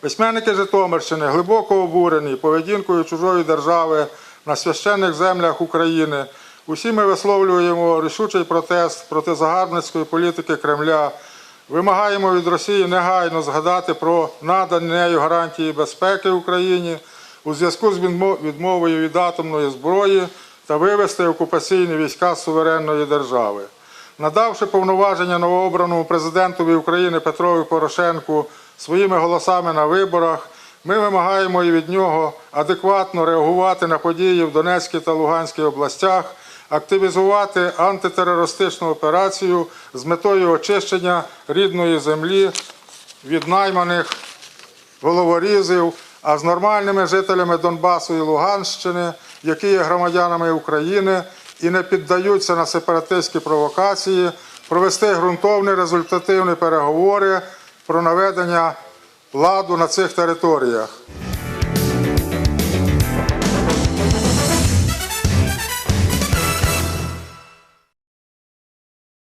Письменники Житомирщини глибоко обурені поведінкою чужої держави на священних землях України. Усі ми висловлюємо рішучий протест проти загарбницької політики Кремля. Вимагаємо від Росії негайно згадати про надані нею гарантії безпеки Україні у зв'язку з відмовою від атомної зброї та вивести окупаційні війська суверенної держави. Надавши повноваження новообраному президентові України Петрові Порошенку своїми голосами на виборах, ми вимагаємо і від нього адекватно реагувати на події в Донецькій та Луганській областях, активізувати антитерористичну операцію з метою очищення рідної землі від найманих головорізів, а з нормальними жителями Донбасу і Луганщини, які є громадянами України і не піддаються на сепаратистські провокації, провести ґрунтовні результативні переговори про наведення ладу на цих територіях.